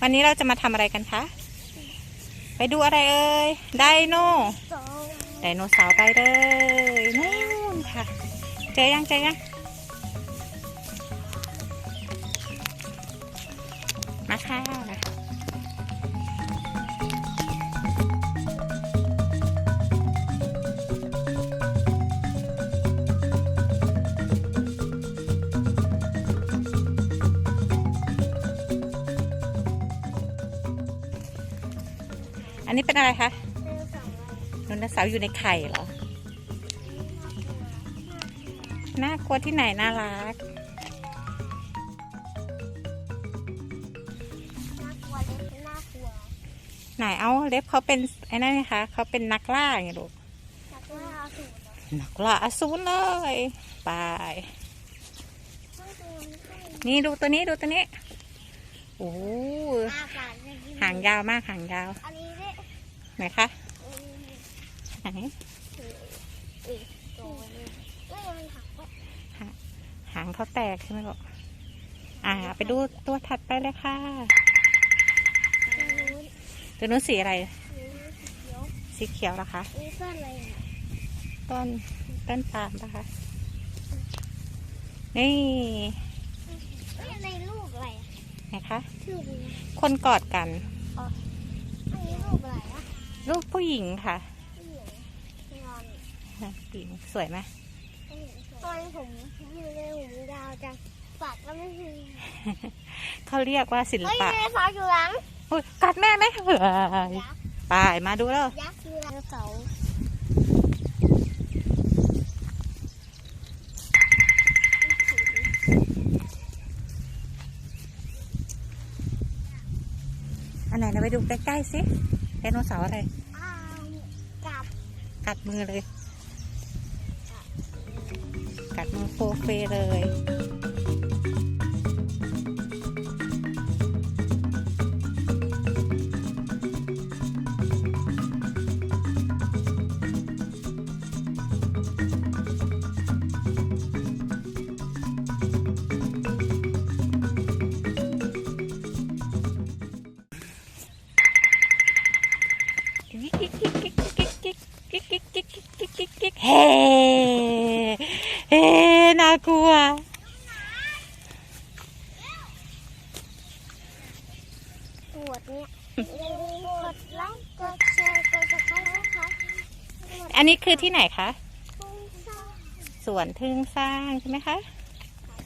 วันนี้เราจะมาทำอะไรกันคะ ไปดูอะไรเอ่ย ไดโน ไดโนเสาร์ไปเลยนู่นค่ะ เจอยังเจอยัง มาค่ะ อันนี้เป็นอะไรคะหนึ่งสองไดโนเสาร์อยู่ในไข่เหรอ น่ากลัวที่ไหนน่ารักน่ากลัวเล็กน่ากลัวไหนเอาเล็บเขาเป็นไอ้นั่นนะคะเขาเป็นนักล่าไงลูกจากว่าเอาสูตรเหรอนักล่าอสูรเลยไปต้องดูมันให้นี่ดูตัวนี้ดูตัวนี้ โอ้โหหน้าปากไม่ดีหางยาวมากหางยาว อันนี้เนี่ย ไหนคะอืมไหนอีกตัวหนึงเอ้ยมันหักไว้หางเขาแตกใช่ไหมลูกอ่า ไปดูตัวถัดไปเลยค่ะตรงนู้นตัวนู้นสีอะไรนี่สีเขียวสีเขียวเหรอคะนี่ต้นอะไรอะต้นต้นปาล์มปะคะ นี่เอ้ยในลูกอะไรอะไหนคะชื่ออะไรนะคนกอดกันอันนี้ลูกอะไรอะ ลูกผู้หญิงค่ะผู้หญิงงอนผู้หญิงสวยไหมตอนผมอยู่ในหูยาวจังปากก็ไม่มีเขาเรียกว่าศิลเฮ้ยปะไดโนเสาร์อยู่หลังอุ๊ยกัดแม่ไหมเฮ้ยยักษ์ไปมาดูแล้วยักษ์อยู่หลังไดโนเสาร์อันไหนเราไปดูใกล้ๆสิไดโนเสาร์อะไรอ้าวกับกัดมือเลย กัดมือโฟเฟเลย เฮ้เฮ้น่ากลัวปวดเนี่ยอย่าลืมกดไลค์กดแชร์กดซับสไครต์นะคะอันนี้คือที่ไหนคะ สวนทึ่งสร้างใช่ไหมคะ